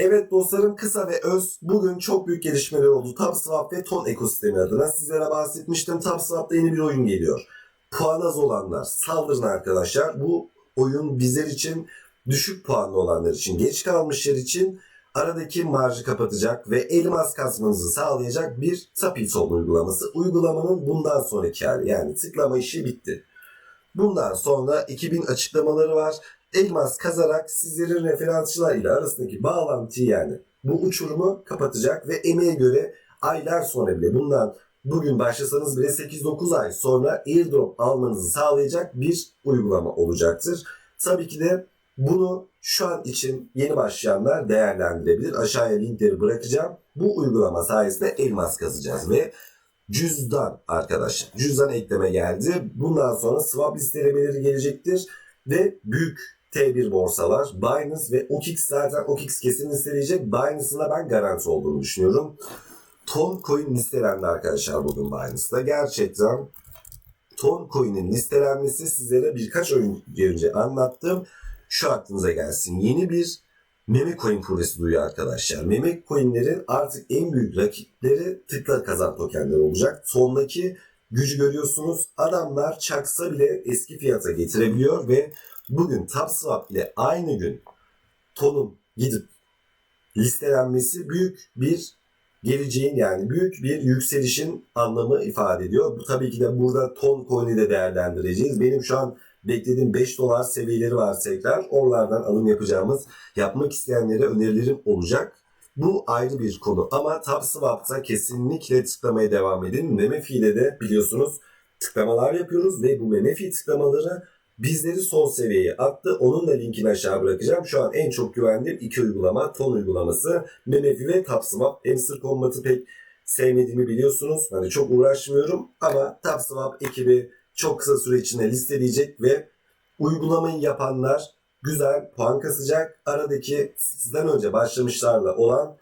Evet dostlarım kısa ve öz bugün çok büyük gelişmeler oldu. TapSwap ve Ton ekosistemi adına sizlere bahsetmiştim. TapSwap'ta yeni bir oyun geliyor. Puan az olanlar saldırın arkadaşlar. Bu oyun bizler için düşük puanlı olanlar için, geç kalmışlar için aradaki marjı kapatacak ve elmas kasmanızı sağlayacak bir Tapilson uygulaması. Uygulamanın bundan sonraki hali yani tıklama işi bitti. Bundan sonra 2000 açıklamaları var. Elmas kazarak sizlerin referansçılar ile arasındaki bağlantıyı yani bu uçurumu kapatacak ve emeğe göre aylar sonra bile bundan bugün başlasanız bile 8-9 ay sonra airdrop almanızı sağlayacak bir uygulama olacaktır. Tabii ki de bunu şu an için yeni başlayanlar değerlendirebilir. Aşağıya linkleri bırakacağım. Bu uygulama sayesinde elmas kazacağız ve cüzdan arkadaşlar. Cüzdan ekleme geldi. Bundan sonra swap listelemeleri gelecektir ve büyük T1 borsalar Binance ve OKX zaten OKX kesin listeleyecek. Binance'ın da ben garanti olduğunu düşünüyorum. Ton coin listelendi arkadaşlar bugün Binance'da. Gerçekten Ton coin'in listelenmesi sizlere birkaç oyun önce anlattım. Şu aklınıza gelsin. Yeni bir meme coin projesi duyuyor arkadaşlar. Meme coinlerin artık en büyük rakipleri tıkla kazan tokenleri olacak. Sondaki gücü görüyorsunuz. Adamlar çaksa bile eski fiyata getirebiliyor ve bugün TapSwap ile aynı gün tonun gidip listelenmesi büyük bir geleceğin yani büyük bir yükselişin anlamı ifade ediyor. Bu tabii ki de burada ton coin'i de değerlendireceğiz. Benim şu an beklediğim 5 dolar seviyeleri var tekrar. Oralardan alım yapacağımız, yapmak isteyenlere önerilerim olacak. Bu ayrı bir konu ama TapSwap'ta kesinlikle tıklamaya devam edin. Memefi'de de biliyorsunuz tıklamalar yapıyoruz ve bu Memefi tıklamaları bizleri son seviyeye attı. Onun da linkini aşağı bırakacağım. Şu an en çok güvendiğim iki uygulama. Ton uygulaması, Memefi ve TapSwap. Hamster Combat'ı pek sevmediğimi biliyorsunuz. Hani çok uğraşmıyorum ama TapSwap ekibi çok kısa süre içinde listeleyecek ve uygulamayı yapanlar güzel puan kasacak. Aradaki sizden önce başlamışlarla olan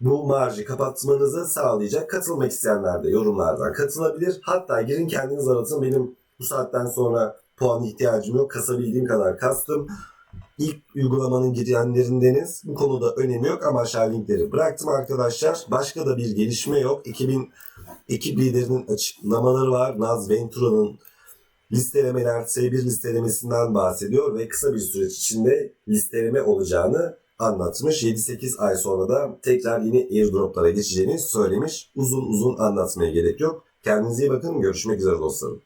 bu marjı kapatmanızı sağlayacak. Katılmak isteyenler de yorumlardan katılabilir. Hatta girin kendiniz aratın. Benim bu saatten sonra puan ihtiyacım yok. Kasabildiğim kadar kastım. İlk uygulamanın girenlerindeniz. Bu konuda önemi yok ama aşağı linkleri bıraktım arkadaşlar. Başka da bir gelişme yok. 2000 ekip liderinin açıklamaları var. Naz Ventura'nın listelemeler S1 listelemesinden bahsediyor ve kısa bir süreç içinde listeleme olacağını anlatmış. 7-8 ay sonra da tekrar yine airdroplara geçeceğini söylemiş. Uzun uzun anlatmaya gerek yok. Kendinize iyi bakın. Görüşmek üzere dostlarım.